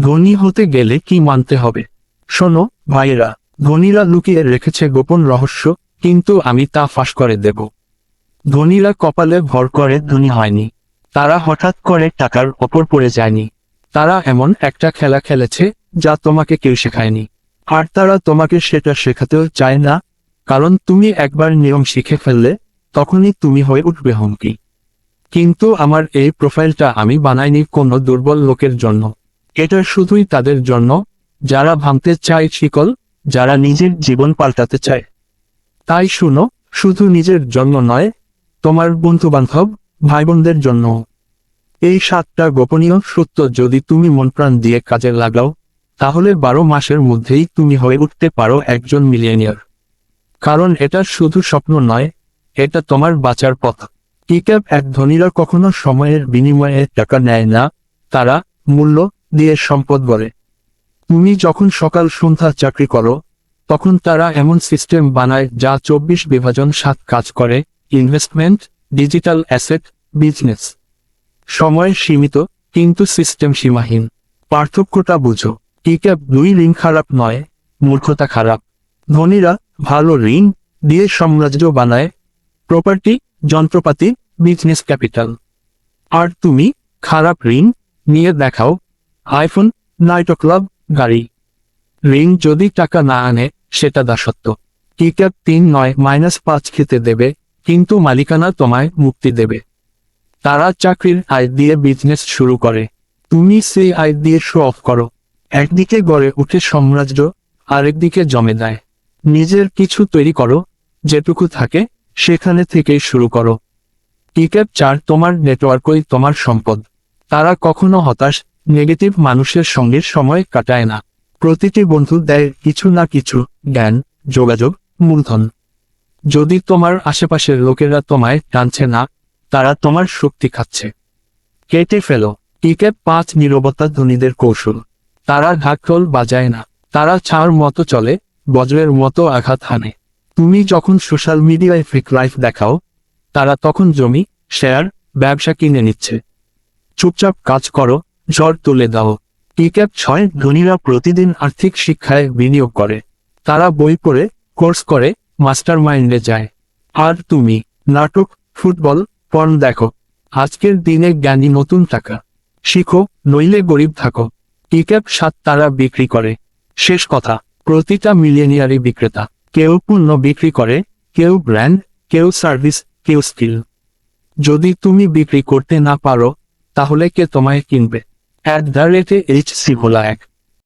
ধনী হতে গেলে কি মানতে হবে? শোনো, ভাইয়েরা, ধনীরা লুকিয়ে রেখেছে গোপন রহস্য, কিন্তু আমি তা ফাঁস করে দেব। ধনীরা কপালে ভর করে ধনী হয়নি। তারা হঠাৎ করে টাকার ওপর পড়ে যায়নি। তারা এমন একটা খেলা খেলেছে, যা তোমাকে কেউ শেখায়নি। আর তারা তোমাকে সেটা শেখাতেও চায় না, কারণ তুমি একবার নিয়ম শিখে ফেললে, তখনই তুমি হয়ে উঠবে হুমকি। কিন্তু আমার এই প্রোফাইলটা আমি বানাইনি কোনো দুর্বল লোকের জন্য। এটা শুধুই তাদের জন্য, যারা ভাঙতে চায় শিকল, যারা নিজের জীবন পাল্টাতে চায়। তাই শুনো, শুধু নিজের জন্য নয়, তোমার বন্ধু বান্ধব ভাই বোনদের জন্য। এই সাতটা গোপনীয় সত্য যদি তুমি মন প্রাণ দিয়ে কাজে লাগাও, তাহলে বারো মাসের মধ্যেই তুমি হয়ে উঠতে পারো একজন মিলিয়নিয়ার। কারণ এটা শুধু স্বপ্ন নয়, এটা তোমার বাঁচার পথ। টিক্যাপ এক ধনীরা কখনো সময়ের বিনিময়ে টাকা নেয় না, তারা মূল্য দিয়ে সম্পদ গড়ে। তুমি যখন সকাল সন্ধ্যা চাকরি করো, তখন তারা এমন সিস্টেম বানায় যা চব্বিশ বিভাজন সাত কাজ করে ইনভেস্টমেন্ট ডিজিটাল অ্যাসেট বিজনেস সময় সীমিত, কিন্তু সিস্টেম সীমাহীন। পার্থক্যটা বুঝো। টিক্যাপ দুই ঋণ খারাপ নয়, মূর্খতা খারাপ। ধনীরা ভালো ঋণ দিয়ে সাম্রাজ্য বানায়। প্রপার্টি যন্ত্রপাতি বিজনেস ক্যাপিটাল আর তুমি খারাপ ঋণ নিয়ে দেখাও আইফোন নাইট ক্লাব গাড়ি। রিং যদি টাকা না আনে, সেটা দাসত্ব। টিক্যাপ তিন নয় মাইনাস পাঁচ খেতে দেবে, কিন্তু মালিকানা তোমায় মুক্তি দেবে। তারা চাকরির আয় দিয়ে বিজনেস শুরু করে। তুমি সেই আয় দিয়ে শো অফ করো। একদিকে গড়ে উঠে সাম্রাজ্য, আরেকদিকে জমে দেয়। নিজের কিছু তৈরি করো, যেটুকু থাকে, সেখানে থেকেই শুরু করো। টিক্যাপ চার তোমার নেটওয়ার্কই তোমার সম্পদ। তারা কখনো হতাশ নেগেটিভ মানুষের সঙ্গে সময় কাটায় না। প্রতিটি বন্ধু দেয় কিছু না কিছু, জ্ঞান, যোগাযোগ, মূলধন। যদি তোমার আশেপাশের লোকেরা তোমায় টানছে না, তারা তোমার শক্তি খাচ্ছে। কেটে ফেলো। টিক্যাপ পাঁচ নীরবতা ধনীদের কৌশল। তারা ঢাকঢোল বাজায় না। তারা ছাড় মতো চলে, বজ্রের মতো আঘাত হানে। তুমি যখন সোশ্যাল মিডিয়ায় ফেক লাইফ দেখাও, তারা তখন জমি শেয়ার ব্যবসা কিনে নিচ্ছে। চুপচাপ কাজ করো ঝড় তুলে দাও। টিক্যাপ ছয় ধনীরা প্রতিদিন আর্থিক শিক্ষায় বিনিয়োগ করে। তারা বই পড়ে, কোর্স করে মাস্টার মাইন্ডে যায়। আর তুমি, নাটক, ফুটবল পর্ন দেখো। আজকের দিনে জ্ঞানী নতুন টাকা। শিখো, নইলে গরিব থাকো। টিক্যাপ সাত তারা বিক্রি করে। শেষ কথা, প্রতিটা মিলিয়নিয়ারি বিক্রেতা। কেউ পণ্য বিক্রি করে, কেউ ব্র্যান্ড, কেউ সার্ভিস, কেউ স্কিল। যদি তুমি বিক্রি করতে না পারো, তাহলে কে তোমায় কিনবে? অ্যাট দ্য রেটে এইচ সি ভোলা এক